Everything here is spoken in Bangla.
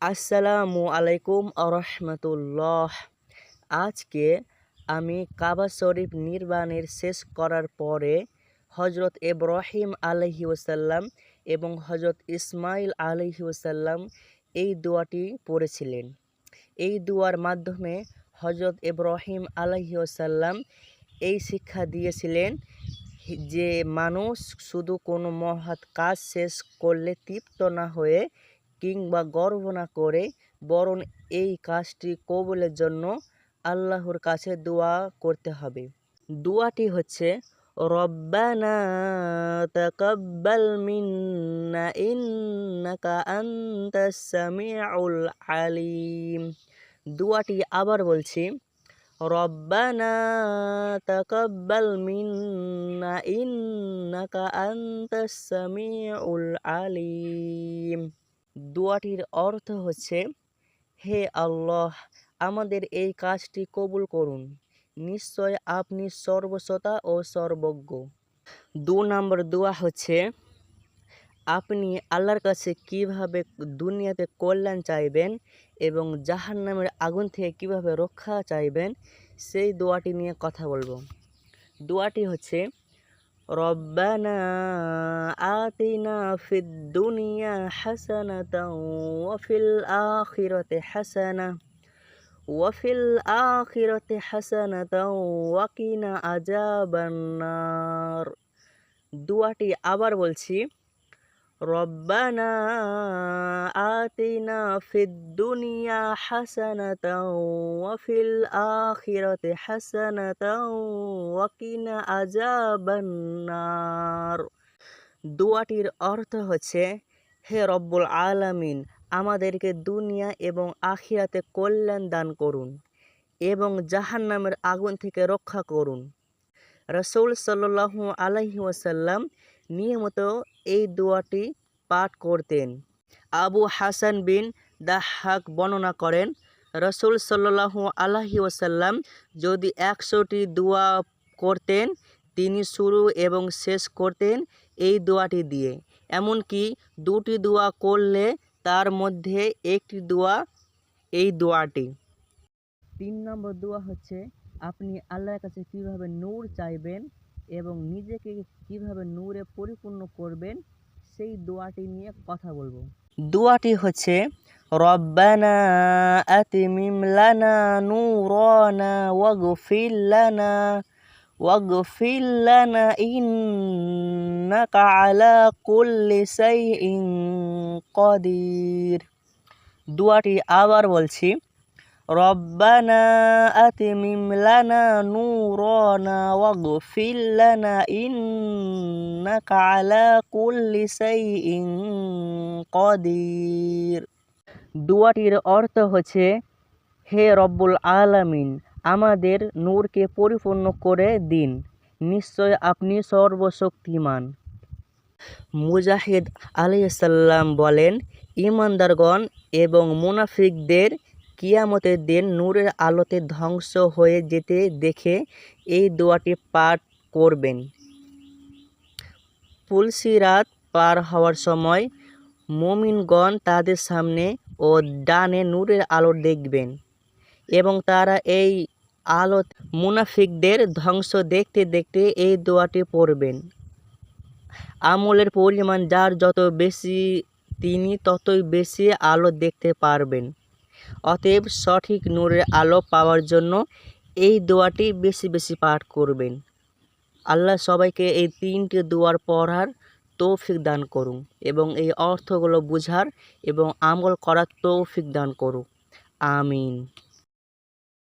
আসসালামু আলাইকুম আরহামতুল্লাহ। আজকে আমি কাবা শরীফ নির্মাণের শেষ করার পরে হজরত ইব্রাহিম আলহি ওসাল্লাম এবং হজরত ইসমাইল আলহি ওসাল্লাম এই দোয়াটি পড়েছিলেন। এই দোয়ার মাধ্যমে হজরত ইব্রাহিম আলহি ওসাল্লাম এই শিক্ষা দিয়েছিলেন যে মানুষ শুধু কোনো মহৎ কাজ শেষ করলে তৃপ্ত না হয়ে কিংবা গর্ব না করে, বরং এই কাজটি কবুলের জন্য আল্লাহর কাছে দোয়া করতে হবে। দোয়াটি হচ্ছে, রব্বানা তাকাব্বাল মিন্না ইন্নাকা আনতাস সামিউল আলিম। দোয়াটি আবার বলছি, রব্বানা তাকাব্বাল মিন্না ইন্নাকা আনতাস সামিউল আলিম। দোয়াটির অর্থ হচ্ছে, হে আল্লাহ, আমাদের এই কাজটি কবুল করুন। নিশ্চয় আপনি সর্বশ্রোতা ও সর্বজ্ঞ। দু নম্বর দোয়া হচ্ছে, আপনি আল্লাহর কাছে কীভাবে দুনিয়াতে কল্যাণ চাইবেন এবং জাহান নামের আগুন থেকে কীভাবে রক্ষা চাইবেন, সেই দোয়াটি নিয়ে কথা বলব। দোয়াটি হচ্ছে রব্বানা আতিনা في الدنيا حسنة وفي الآخرة حسنة হাসানা الآخرة حسنة وقنا عذاب النار দুয়াটি আবার বলছি রব্বানা আতিনা দুনিয়া হাসানাতা ওয়া ফিল আখিরাতি হাসানাতা ওয়া কিনা আযাবান দোয়াটির অর্থ হচ্ছে, হে রব্বুল আলামিন, আমাদেরকে দুনিয়া এবং আখিরাতে কল্যাণ দান করুন এবং জাহান্নামের আগুন থেকে রক্ষা করুন। রসুল সাল্লাহু আলহি ওয়াসাল্লাম নিয়মিত এই দোয়াটি পাঠ করতেন। আবু হাসান বিন দাহাক বর্ণনা করেন, রসুল সাল্লাহু আলহি ওসাল্লাম যদি একশোটি দোয়া করতেন, তিনি শুরু এবং শেষ করতেন এই দোয়াটি দিয়ে। এমনকি দুটি দোয়া করলে তার মধ্যে একটি দোয়া এই দোয়াটি। তিন নম্বর দোয়া হচ্ছে, আপনি আল্লাহর কাছে কীভাবে নূর চাইবেন? এবং নিজেকে কীভাবে নূরে পরিপূর্ণ করবেন, সেই দোয়াটি নিয়ে কথা বলব। দোয়াটি হচ্ছে, রব্বানা আতিমিম লানা নূরানা ওয়াগফির লানা ওয়াগফির লানা ইন্নাকা আলা কুল্লি শাইইন কাদির। দোয়াটি আবার বলছি রব্বানা আতিমিম লানা নূরানা ওয়াগফির লানা ইন্নাকা আলা কুল্লি শাইইন কাদির। দুয়াটির অর্থ হচ্ছে, হে রব্বুল আলামিন, আমাদের নূরকে পরিপূর্ণ করে দিন। নিশ্চয় আপনি সর্বশক্তিমান। মুজাহিদ আলাইসাল্লাম বলেন ইমানদারগণ এবং মুনাফিকদের কিয়ামতের দিন নূরের আলোতে ধ্বংস হয়ে যেতে দেখে এই দোয়াটি পাঠ করবেন। পুলসিরাত পার হওয়ার সময় মমিনগণ তাদের সামনে ও ডানে নূরের আলো দেখবেন এবং তারা এই আলো মুনাফিকদের ধ্বংস দেখতে দেখতে এই দোয়াটি পড়বেন। আমলের পরিমাণ যার যত বেশি তিনি ততই বেশি আলো দেখতে পারবেন। অতএব সঠিক নূরের আলো পাওয়ার জন্য এই দোয়াটি বেশি বেশি পাঠ করবেন। আল্লাহ সবাইকে এই তিনটি দোয়ার পড়ার তৌফিক দান করুন এবং এই অর্থগুলো বুঝার এবং আমল করার তৌফিক দান করুক। আমিন।